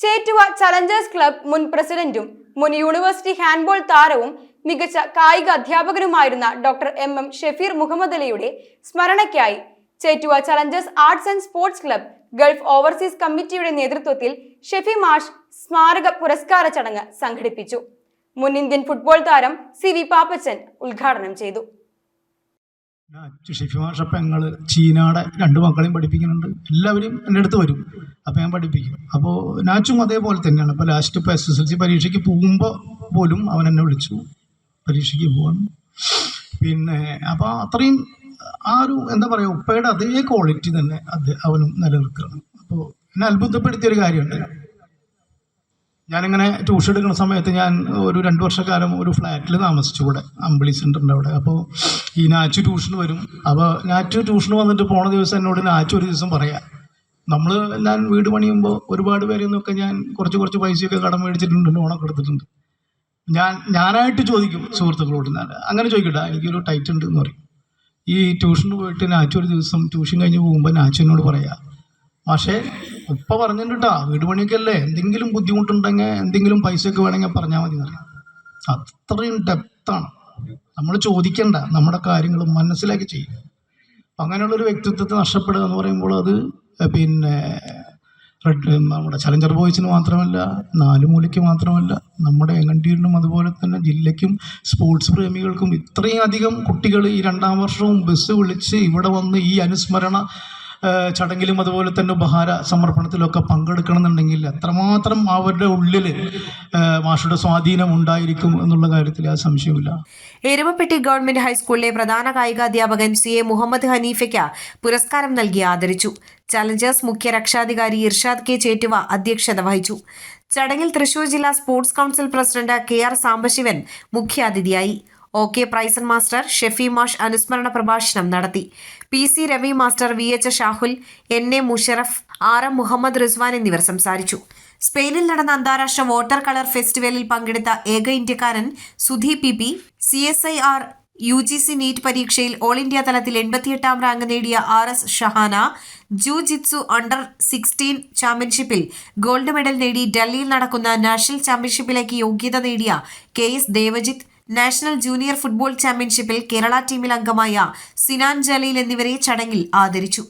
Chettuva Challengers club മുൻ പ്രസിഡന്റും മുൻ യൂണിവേഴ്സിറ്റി ഹാൻഡ്ബോൾ താരവും മികച്ച കായിക അധ്യാപകനുമായിരുന്ന doctor M M Shefeer Muhammad അലിയുടെ സ്മരണയ്ക്കായി Chettuva challengers arts and sports club gulf overseas കമ്മിറ്റിയുടെ നേതൃത്വത്തിൽ ഷെഫി മാഷ് സ്മാരക പുരസ്കാര ചടങ്ങ് സംഘടിപ്പിച്ചു. മുൻ ഇന്ത്യൻ ഫുട്ബോൾ താരം സി വി പാപ്പച്ചൻ ഉദ്ഘാടനം ചെയ്തു. ഷിഫിമാഷ പെങ്ങൾ ചീനയുടെ രണ്ട് മക്കളെയും പഠിപ്പിക്കുന്നുണ്ട്. എല്ലാവരും എന്റെ അടുത്ത് വരും. അപ്പോൾ ഞാൻ പഠിപ്പിക്കും. അപ്പോൾ നാച്ചും അതേപോലെ തന്നെയാണ്. അപ്പോൾ ലാസ്റ്റ് ഇപ്പോൾ എസ് എസ് എൽ സി പരീക്ഷയ്ക്ക് പോകുമ്പോൾ പോലും അവൻ എന്നെ വിളിച്ചു. പരീക്ഷയ്ക്ക് പോവാണ്. പിന്നെ അപ്പോൾ അത്രയും ആ ഒരു എന്താ പറയുക ഉപ്പയുടെ അതേ ക്വാളിറ്റി തന്നെ അത് അവനും നിലനിൽക്കുകയാണ്. അപ്പോൾ എന്നെ അത്ഭുതപ്പെടുത്തിയ ഒരു കാര്യമുണ്ട്. ഞാനിങ്ങനെ ട്യൂഷൻ എടുക്കുന്ന സമയത്ത് ഞാൻ ഒരു രണ്ട് വർഷക്കാലം ഒരു ഫ്ലാറ്റിൽ താമസിച്ചു ഇവിടെ അമ്പിളി സെന്ററിന്റെ അവിടെ. അപ്പോൾ ഈ നാച്ചു ട്യൂഷന് വരും. അപ്പോൾ നാച്ചു ട്യൂഷന് വന്നിട്ട് പോണ ദിവസം എന്നോട് നാച്ചു ഒരു ദിവസം പറയാം നമ്മൾ ഞാൻ വീട് പണിയുമ്പോൾ ഒരുപാട് പേരിൽ നിന്നൊക്കെ ഞാൻ കുറച്ച് കുറച്ച് പൈസയൊക്കെ കടം മേടിച്ചിട്ടുണ്ട് ലോണൊക്കെ എടുത്തിട്ടുണ്ട്. ഞാൻ ഞാനായിട്ട് ചോദിക്കും സുഹൃത്തുക്കളോട് ഞാൻ അങ്ങനെ ചോദിക്കട്ടെ എനിക്കൊരു ടൈറ്റ് ഉണ്ട് എന്ന് പറയും. ഈ ട്യൂഷന് പോയിട്ട് നാച്ചു ഒരു ദിവസം ട്യൂഷൻ കഴിഞ്ഞ് പോകുമ്പോൾ നാച്ചു എന്നോട് പറയാം പക്ഷേ ഉപ്പ പറഞ്ഞിട്ടുണ്ട് കേട്ടോ വീട് പണിയൊക്കെ അല്ലേ എന്തെങ്കിലും ബുദ്ധിമുട്ടുണ്ടെങ്കിൽ എന്തെങ്കിലും പൈസയൊക്കെ വേണമെങ്കിൽ പറഞ്ഞാൽ മതി പറയാം അത്രയും ഡെപ്താണ് നമ്മൾ ചോദിക്കണ്ട നമ്മുടെ കാര്യങ്ങൾ മനസ്സിലാക്കി ചെയ്യും. അപ്പം അങ്ങനെയുള്ളൊരു വ്യക്തിത്വത്തെ നഷ്ടപ്പെടുക എന്ന് പറയുമ്പോൾ അത് പിന്നെ റെഡ് നമ്മുടെ ചലഞ്ചർ ബോയ്സിന് മാത്രമല്ല നാലുമൂലയ്ക്ക് മാത്രമല്ല നമ്മുടെ എങ്ങണ്ടീരിനും അതുപോലെ തന്നെ ജില്ലയ്ക്കും സ്പോർട്സ് പ്രേമികൾക്കും ഇത്രയും അധികം കുട്ടികൾ ഈ രണ്ടാം വർഷവും ബസ് വിളിച്ച് ഇവിടെ വന്ന് ഈ അനുസ്മരണ ചടങ്ങിലും അതുപോലെ തന്നെ ഉപഹാര സമർപ്പണത്തിലൊക്കെ പങ്കെടുക്കണമെന്നുണ്ടെങ്കിൽ അത്രമാത്രം അവരുടെ ഉള്ളിൽ മാഷയുടെ സ്വാധീനം ഉണ്ടായിരിക്കും എന്നുള്ള കാര്യത്തിൽ ആ സംശയമില്ല എരുമപ്പെട്ടി ഗവൺമെന്റ് ഹൈസ്കൂളിലെ പ്രധാന കായികാധ്യാപകൻ സി എ മുഹമ്മദ് ഹനീഫയ്ക്ക് പുരസ്കാരം നൽകി ആദരിച്ചു. ചലഞ്ചേഴ്സ് മുഖ്യ രക്ഷാധികാരി ഇർഷാദ് കെ ചേറ്റുവ അധ്യക്ഷത വഹിച്ചു. ചടങ്ങിൽ തൃശൂർ ജില്ലാ sports council president K R Sambasivan മുഖ്യാതിഥിയായി. ഒ കെ പ്രൈസൺ മാസ്റ്റർ ഷെഫി മാഷ് അനുസ്മരണ പ്രഭാഷണം നടത്തി. P C Ravi master V H Shahul N A Musharaf R M Muhammad Rizwan എന്നിവർ സംസാരിച്ചു. സ്പെയിനിൽ നടന്ന അന്താരാഷ്ട്ര വാട്ടർ കളർ ഫെസ്റ്റിവലിൽ പങ്കെടുത്ത ഏക ഇന്ത്യക്കാരൻ Sudhi P P C S I R U G C NEET പരീക്ഷയിൽ ഓൾ ഇന്ത്യ തലത്തിൽ എൺപത്തിയെട്ടാം റാങ്ക് നേടിയ R S Shahana jujitsu under sixteen ചാമ്പ്യൻഷിപ്പിൽ ഗോൾഡ് മെഡൽ നേടി ഡൽഹിയിൽ നടക്കുന്ന നാഷണൽ ചാമ്പ്യൻഷിപ്പിലേക്ക് യോഗ്യത നേടിയ K S Devajith national junior football ചാമ്പ്യൻഷിപ്പിൽ കേരള ടീമിൽ അംഗമായ സിനാൻ ജലീൽ എന്നിവരെ ചടങ്ങിൽ ആദരിച്ചു.